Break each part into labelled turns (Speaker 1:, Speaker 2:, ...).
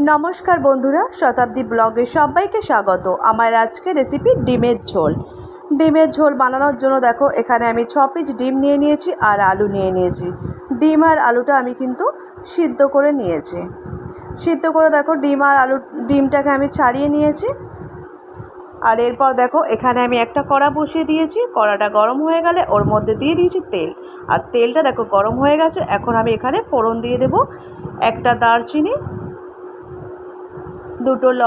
Speaker 1: নমস্কার বন্ধুরা, শতাব্দী ব্লগে সবাইকে স্বাগত। আমার আজকে রেসিপি ডিমের ঝোল। ডিমের ঝোল বানানোর জন্য দেখো, এখানে আমি ছ পিস ডিম নিয়ে নিয়েছি আর আলু নিয়ে নিয়েছি। ডিম আর আলুটা আমি কিন্তু সিদ্ধ করে নিয়েছি। সিদ্ধ করে দেখো, ডিম আর আলু, ডিমটাকে আমি ছাড়িয়ে নিয়েছি। আর এরপর দেখো, এখানে আমি একটা কড়া বসিয়ে দিয়েছি। কড়াটা গরম হয়ে গেলে ওর মধ্যে দিয়ে দিয়েছি তেল। আর তেলটা দেখো গরম হয়ে গেছে, এখন আমি এখানে ফোড়ন দিয়ে দেবো। একটা দারচিনি দুটো ল,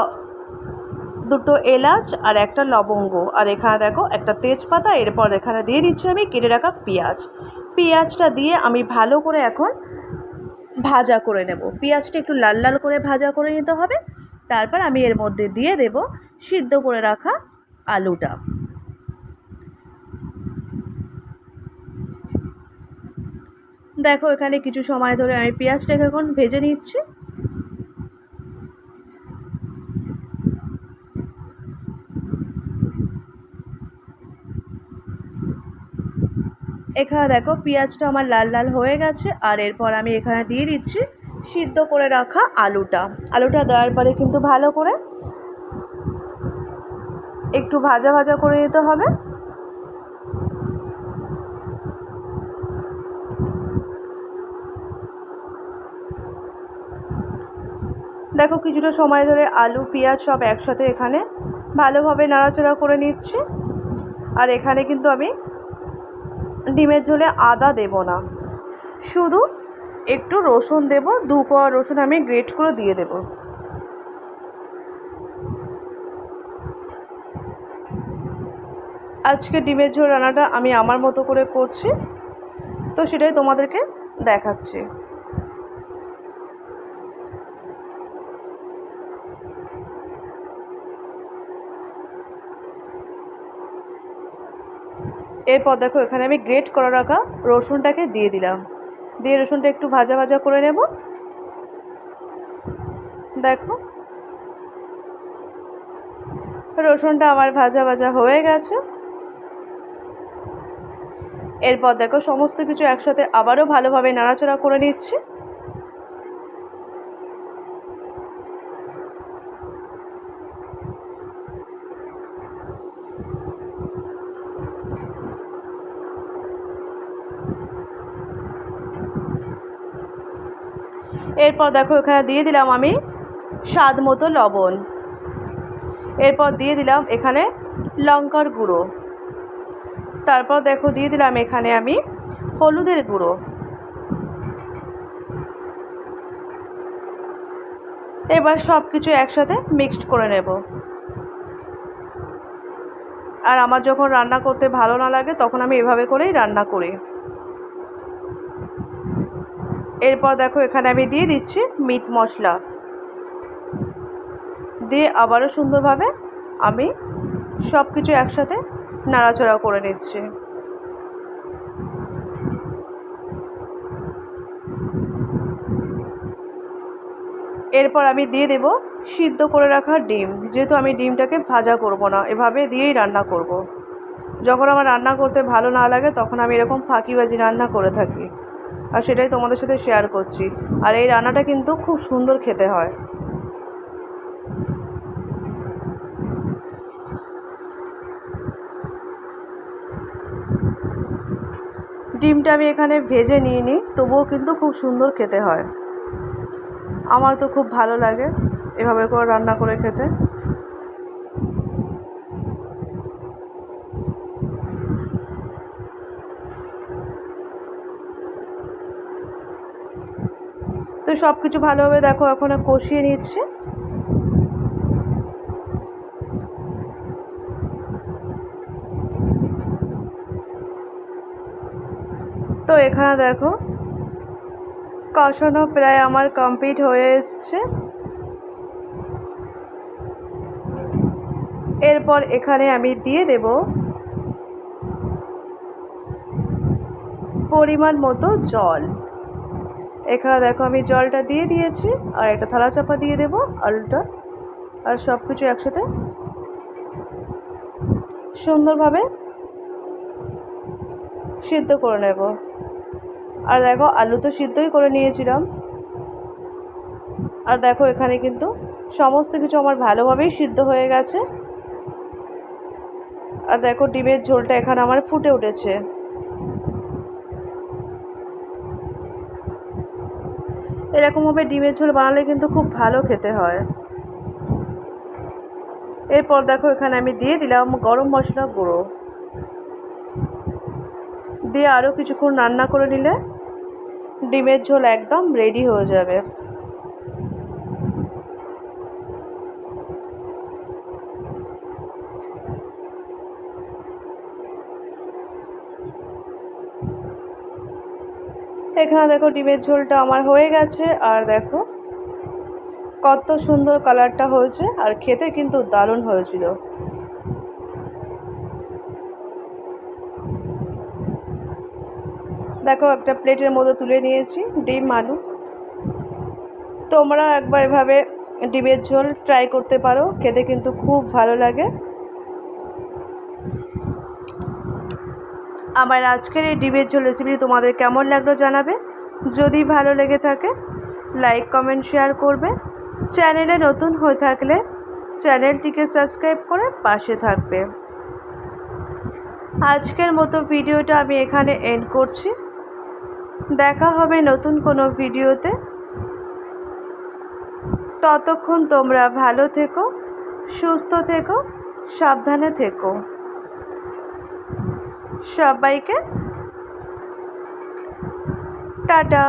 Speaker 1: দুটো এলাচ আর একটা লবঙ্গ। আর এখানে দেখো একটা তেজপাতা, এরপর এখানে দিয়ে দিচ্ছি আমি কেটে রাখা পেঁয়াজ। পেঁয়াজটা দিয়ে আমি ভালো করে এখন ভাজা করে নেব। পেঁয়াজটা একটু লাল লাল করে ভাজা করে নিতে হবে। তারপর আমি এর মধ্যে দিয়ে দেব সিদ্ধ করে রাখা আলুটা। দেখো এখানে কিছু সময় ধরে আমি পেঁয়াজটাকে এখন ভেজে নিচ্ছি। এখানে দেখো পেঁয়াজটা আমার লাল লাল হয়ে গেছে, আর এরপর আমি এখানে দিয়ে দিচ্ছি সিদ্ধ করে রাখা আলুটা। আলুটা দেওয়ার পরে কিন্তু ভালো করে একটু ভাজা ভাজা করে দিতে হবে। দেখো কিছুটা সময় ধরে আলু, পেঁয়াজ সব একসাথে এখানে ভালোভাবে নাড়াচাড়া করে নিচ্ছি। আর এখানে কিন্তু আমি ডিমের ঝোলে আদা দেব না। শুধু একটু রসুন দেব, দু কোয়া রসুন আমি গ্রেট করে দিয়ে দেব। আজকে ডিমের ঝোল রান্নাটা আমি আমার মতো করে করছি, তো সেটাই তোমাদেরকে দেখাচ্ছি। এরপর দেখো, এখানে আমি গ্রেট করে রাখা রসুনটাকে দিয়ে দিলাম। দিয়ে রসুনটা একটু ভাজা ভাজা করে নেব। দেখো, রসুনটা আমার ভাজা ভাজা হয়ে গেছে। এরপর দেখো, সমস্ত কিছু একসাথে আবারও ভালোভাবে নাড়াচাড়া করে নিচ্ছি। এরপর দেখো এখানে দিয়ে দিলাম আমি স্বাদ মতো লবণ। এরপর দিয়ে দিলাম এখানে লঙ্কার গুঁড়ো। তারপর দেখো দিয়ে দিলাম এখানে আমি হলুদের গুঁড়ো। এবার সব কিছু একসাথে মিক্সড করে নেব। আর আমার যখন রান্না করতে ভালো না লাগে তখন আমি এভাবে করেই রান্না করি। এরপর দেখো এখানে আমি দিয়ে দিচ্ছি মিট মশলা। দিয়ে আবারও সুন্দরভাবে আমি সব কিছু একসাথে নাড়াচাড়া করে নিচ্ছি। এরপর আমি দিয়ে দেব সিদ্ধ করে রাখা ডিম। যেহেতু আমি ডিমটাকে ভাজা করব না, এভাবে দিয়েই রান্না করব। যখন আমার রান্না করতে ভালো না লাগে, তখন আমি এরকম ফাঁকিবাজি রান্না করে থাকি। আর সেটাই তোমাদের সাথে শেয়ার করছি। আর এই রান্নাটা কিন্তু খুব সুন্দর খেতে হয়। ডিমটা আমি এখানে ভেজে নিয়ে নিই, তবুও কিন্তু খুব সুন্দর খেতে হয়। আমার তো খুব ভালো লাগে এভাবে করে রান্না করে খেতে। তো সব কিছু ভালোভাবে দেখো, এখন কষিয়ে নিচ্ছে। তো এখানে দেখো, কষানো প্রায় আমার কমপ্লিট হয়ে এসছে। এরপর এখানে আমি দিয়ে দেব পরিমাণ মতো জল। এখানে দেখো আমি জলটা দিয়ে দিয়েছি, আর একটা থালা চাপা দিয়ে দেব, আলুটা, আর সব কিছু একসাথে সুন্দরভাবে সিদ্ধ করে নেব। আর দেখো, আলু তো সিদ্ধই করে নিয়েছিলাম। আর দেখো, এখানে কিন্তু সমস্ত কিছু আমার ভালোভাবেই সিদ্ধ হয়ে গেছে। আর দেখো, ডিমের ঝোলটা এখানে আমার ফুটে উঠেছে। এরকমভাবে ডিমের ঝোল বানালে কিন্তু খুব ভালো খেতে হয়। এরপর দেখো এখানে আমি দিয়ে দিলাম গরম মশলা গুঁড়ো। দিয়ে আরও কিছুক্ষণ রান্না করে নিলে ডিমের ঝোল একদম রেডি হয়ে যাবে। এখানে দেখো ডিমের ঝোলটা আমার হয়ে গেছে, আর দেখো কত সুন্দর কালারটা হয়েছে, আর খেতে কিন্তু দারুণ হয়েছিল। দেখো একটা প্লেটের মধ্যে তুলে নিয়েছি, ডিম, আলু। তোমরা একবার এভাবে ডিমের ঝোল ট্রাই করতে পারো, খেতে কিন্তু খুব ভালো লাগে। আমার আজকের এই ডিমের ঝোল রেসিপিটি তোমাদের কেমন লাগল জানাবে? যদি ভালো লেগে থাকে লাইক কমেন্ট শেয়ার করবে। চ্যানেলে নতুন হয়ে থাকলে চ্যানেলটিকে সাবস্ক্রাইব করে পাশে থাকবে। আজকের মতো ভিডিওটা আমি এখানে এন্ড করছি। দেখা হবে নতুন কোনো ভিডিওতে ততক্ষণ তোমরা ভালো থেকো, সুস্থ থেকো, সাবধানে থেকো। সবাইকে টাটা।